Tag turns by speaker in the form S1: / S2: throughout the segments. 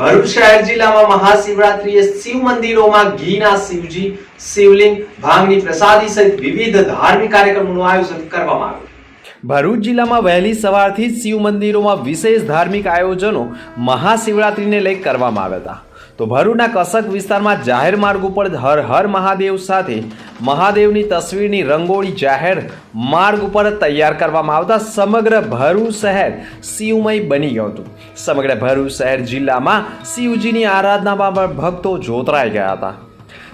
S1: ભરૂચ શહેર જિલ્લામાં મહાશિવરાત્રીએ શિવ મંદિરોમાં ઘીના શિવજી, શિવલિંગ, ભાંગની પ્રસાદી સહિત વિવિધ ધાર્મિક કાર્યક્રમોનું આયોજન કરવામાં આવ્યું. ભરૂચ જિલ્લામાં વહેલી સવારથી શિવ મંદિરોમાં વિશેષ ધાર્મિક આયોજનો મહાશિવરાત્રીને લઈ કરવામાં આવ્યા હતા. તો ભરૂચના કસક વિસ્તારમાં જાહેર માર્ગ ઉપર હર હર મહાદેવ સાથે મહાદેવની તસવીરની રંગોળી જાહેર માર્ગ ઉપર તૈયાર કરવામાં આવતા સમગ્ર ભરૂચ શહેર શિવમય બની ગયું હતું. સમગ્ર ભરૂચ શહેર જિલ્લામાં શિવજીની આરાધનામાં પણ ભક્તો જોતરાઈ ગયા હતા.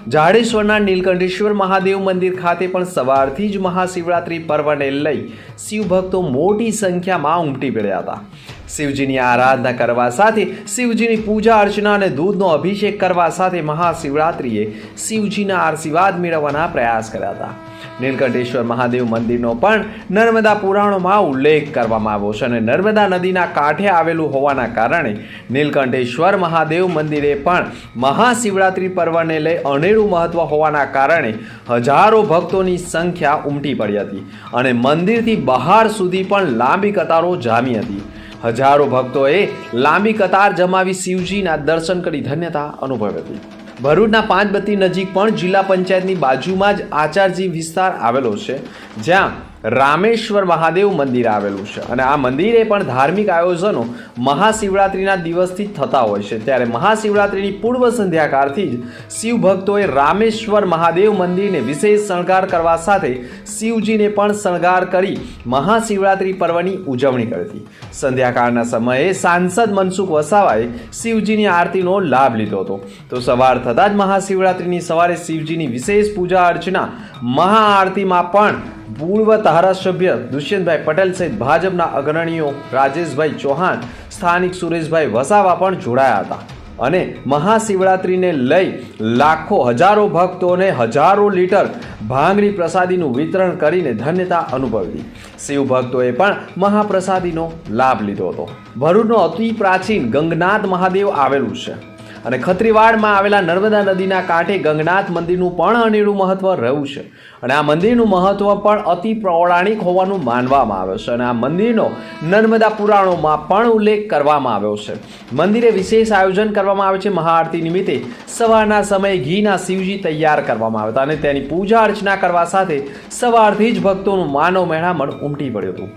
S1: જાડેશ્વરના નીલકંઠેશ્વર મહાદેવ મંદિર ખાતે પણ સવારથી જ મહાશિવરાત્રિ પર્વને લઈ શિવભક્તો મોટી સંખ્યામાં ઉમટી પડ્યા હતા. શિવજીની આરાધના કરવા સાથે શિવજીની પૂજા અર્ચના અને દૂધનો અભિષેક કરવા સાથે મહાશિવરાત્રિએ શિવજીના આશીર્વાદ મેળવવાના પ્રયાસ કર્યા હતા. નીલકંઠેશ્વર મહાદેવ મંદિરનો પણ નર્મદા પુરાણોમાં ઉલ્લેખ કરવામાં આવ્યો છે અને નર્મદા નદીના કાંઠે આવેલું હોવાના કારણે નીલકંઠેશ્વર મહાદેવ મંદિરે પણ મહાશિવરાત્રિ પર્વને લઈ અનેરું મહત્વ હોવાના કારણે હજારો ભક્તોની સંખ્યા ઉમટી પડી હતી અને મંદિરથી બહાર સુધી પણ લાંબી કતારો જામી હતી. હજારો ભક્તોએ લાંબી કતાર જમાવી શિવજીના દર્શન કરી ધન્યતા અનુભવી. હતી ભરૂચના પાંચબત્તી નજીક પણ જિલ્લા પંચાયતની બાજુમાં જ આચારજી વિસ્તાર આવેલો છે, જ્યાં રામેશ્વર મહાદેવ મંદિર આવેલું છે. અને આ મંદિરે પણ ધાર્મિક આયોજનો મહાશિવરાત્રિના દિવસથી થતા હોય છે. ત્યારે મહાશિવરાત્રિની પૂર્વ સંધ્યાકાળથી જ શિવ ભક્તોએ રામેશ્વર મહાદેવ મંદિરને વિશેષ શણગાર કરવા સાથે શિવજીને પણ શણગાર કરી મહાશિવરાત્રિ પર્વની ઉજવણી કરી સંધ્યાકાળના સમયે સાંસદ મનસુખ વસાવાએ શિવજીની આરતીનો લાભ લીધો હતો. તો સવાર થતાં જ મહાશિવરાત્રિની સવારે શિવજીની વિશેષ પૂજા અર્ચના મહાઆરતીમાં પણ પૂર્વ ધારાસભ્ય દુષ્યંતભાઈ પટેલ સહિત ભાજપના અગ્રણીઓ રાજેશભાઈ ચૌહાણ, સ્થાનિક સુરેશભાઈ વસાવા પણ જોડાયા હતા. અને મહાશિવરાત્રિને લઈ લાખો હજારો ભક્તોને હજારો લીટર ભાંગની પ્રસાદીનું વિતરણ કરીને ધન્યતા અનુભવી. શિવ ભક્તોએ પણ મહાપ્રસાદીનો લાભ લીધો હતો. ભરૂચનો અતિ પ્રાચીન ગંગનાથ મહાદેવ આવેલું છે. અને ખત્રીવાડમાં આવેલા નર્મદા નદીના કાંઠે ગંગનાથ મંદિરનું પણ અનેરું મહત્વ રહ્યું છે. અને આ મંદિરનું મહત્વ પણ અતિ પૌરાણિક હોવાનું માનવામાં આવે છે અને આ મંદિરનો નર્મદા પુરાણોમાં પણ ઉલ્લેખ કરવામાં આવ્યો છે. મંદિરે વિશેષ આયોજન કરવામાં આવે છે. મહાઆરતી નિમિત્તે સવારના સમયે ઘીના શિવજી તૈયાર કરવામાં આવ્યા હતા અને તેની પૂજા અર્ચના કરવા સાથે સવારથી જ ભક્તોનું માનવ મહેણામણ ઉમટી પડ્યું હતું.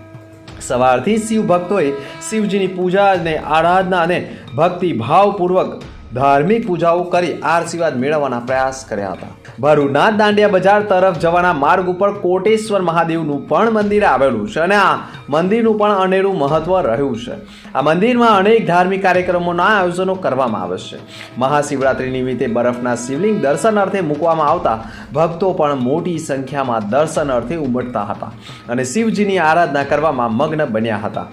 S1: સવારથી શિવ ભક્તોએ શિવજીની પૂજા અને આરાધના અને ભક્તિ ભાવપૂર્વક ધાર્મિક પૂજાઓ કરી આશીર્વાદ મેળવવાના પ્રયાસ કર્યા હતા. ભરૂના દાંડિયા બજાર તરફ જવાના માર્ગ ઉપર કોટેશ્વર મહાદેવનું પણ મંદિર આવેલું છે અને આ મંદિરનું પણ અનેરું મહત્વ રહ્યું છે. આ મંદિરમાં અનેક ધાર્મિક કાર્યક્રમોના આયોજનો કરવામાં આવે છે. મહાશિવરાત્રિ નિમિત્તે બરફના શિવલિંગ દર્શન અર્થે મૂકવામાં આવતા ભક્તો પણ મોટી સંખ્યામાં દર્શન અર્થે ઉમટતા હતા અને શિવજીની આરાધના કરવામાં મગ્ન બન્યા હતા.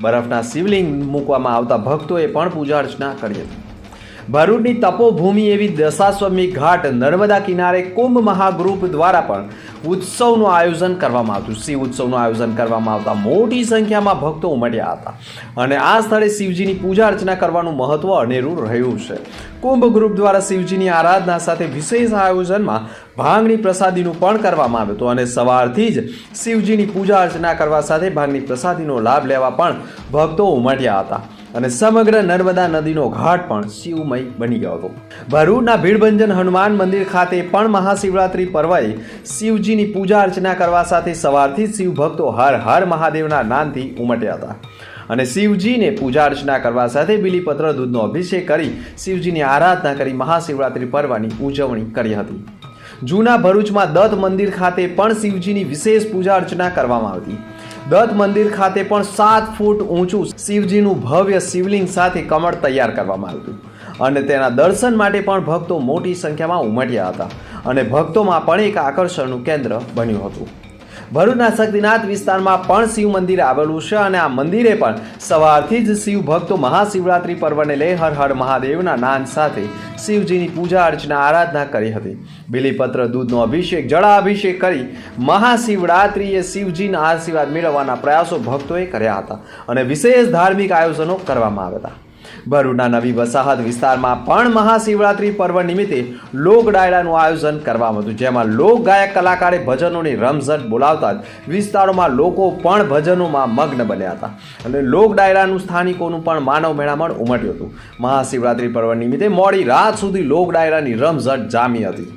S1: બરફના શિવલિંગ મૂકવામાં આવતા ભક્તોએ પણ પૂજા અર્ચના કરી હતી. ભરૂચની તપોભૂમિ એવી દશાશ્વમેઘ ઘાટ નર્મદા કિનારે કુંભ મહાગ્રુપ દ્વારા પણ ઉત્સવનું આયોજન કરવામાં આવતું. શિવ ઉત્સવનું આયોજન કરવામાં આવતા મોટી સંખ્યામાં ભક્તો ઉમટ્યા હતા. અને આ સ્થળે શિવજીની પૂજા અર્ચના કરવાનું મહત્વ અનેરું રહ્યું છે. કુંભ ગ્રુપ દ્વારા શિવજીની આરાધના સાથે વિશેષ આયોજનમાં ભાંગની પ્રસાદીનું પણ કરવામાં આવ્યું હતું અને સવારથી જ શિવજીની પૂજા અર્ચના કરવા સાથે ભાંગની પ્રસાદીનો લાભ લેવા પણ ભક્તો ઉમટ્યા હતા. અને સમગ્ર નર્મદા નદીનો ઘાટ પણ શિવમય બની ગયો હતો. ભરૂચના ભીડભંજન હનુમાન મંદિર ખાતે પણ મહાશિવરાત્રિ પર્વએ શિવજીની પૂજા અર્ચના કરવા સાથે સવારથી શિવ ભક્તો હર હર મહાદેવના નામથી ઉમટ્યા હતા. અને શિવજીને પૂજા અર્ચના કરવા સાથે બિલીપત્ર દૂધનો અભિષેક કરી શિવજીની આરાધના કરી મહાશિવરાત્રિ પર્વની ઉજવણી કરી હતી. જૂના ભરૂચમાં દત્ત મંદિર ખાતે પણ શિવજીની વિશેષ પૂજા અર્ચના કરવામાં આવતી. દત્ત મંદિર ખાતે પણ સાત ફૂટ ઊંચું શિવજીનું ભવ્ય શિવલિંગ સાથે કમળ તૈયાર કરવામાં આવ્યું અને તેના દર્શન માટે પણ ભક્તો મોટી સંખ્યામાં ઉમટ્યા હતા. અને ભક્તોમાં પણ એક આકર્ષણનું કેન્દ્ર બન્યું હતું. ભરૂચના શક્તિનાથ વિસ્તારમાં પણ શિવ મંદિર આવેલું છે અને આ મંદિરે પણ સવારથી જ શિવ ભક્તો મહાશિવરાત્રિ પર્વને લઈ હર હર મહાદેવના નાન સાથે શિવજીની પૂજા અર્ચના આરાધના કરી હતી. બિલીપત્ર દૂધનો અભિષેક, જળાભિષેક કરી મહાશિવરાત્રિએ શિવજીના આશીર્વાદ મેળવવાના પ્રયાસો ભક્તોએ કર્યા હતા અને વિશેષ ધાર્મિક આયોજનો કરવામાં આવ્યા હતા. ભરૂચના નવી વસાહત વિસ્તારમાં પણ મહાશિવરાત્રિ પર્વ નિમિત્તે લોક ડાયરાનું આયોજન કરવામાં હતું જેમાં લોક ગાયક કલાકારે ભજનોની રમઝટ બોલાવતા જ વિસ્તારોમાં લોકો પણ ભજનોમાં મગ્ન બન્યા હતા. અને લોક ડાયરાનું સ્થાનિકોનું પણ માનવ મેળામણ ઉમટ્યું હતું. મહાશિવરાત્રી પર્વ નિમિત્તે મોડી રાત સુધી લોક ડાયરાની રમઝટ જામી હતી.